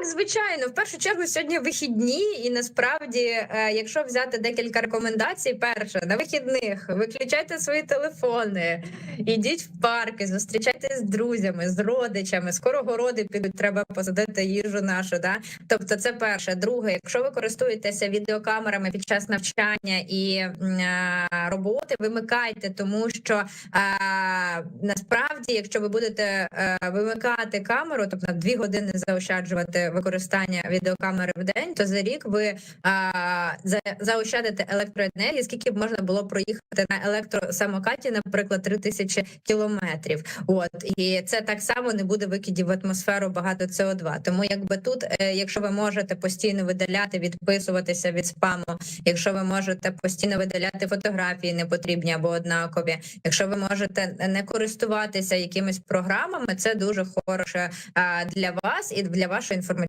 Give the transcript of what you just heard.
Так, звичайно, в першу чергу сьогодні вихідні, і насправді, е, якщо взяти декілька рекомендацій, перше на вихідних виключайте свої телефони, ідіть в парки, зустрічайтесь з друзями, з родичами. Скоро городи підуть, треба посадити їжу нашу. Да? Тобто, це перше. Друге, якщо ви користуєтеся відеокамерами під час навчання і е, роботи, вимикайте, тому що е, насправді, якщо ви будете вимикати камеру, тобто на дві години заощаджувати використання відеокамери в день, то за рік ви а, за, заощадите електроенергії, скільки б можна було проїхати на електросамокаті, наприклад, 3000 кілометрів. От і це так само не буде викидів в атмосферу багато СО2. Тому якби тут, е, якщо ви можете постійно видаляти, відписуватися від спаму, якщо ви можете постійно видаляти фотографії непотрібні або однакові, якщо ви можете не користуватися якимись програмами, це дуже хороше для вас і для вашої інформації.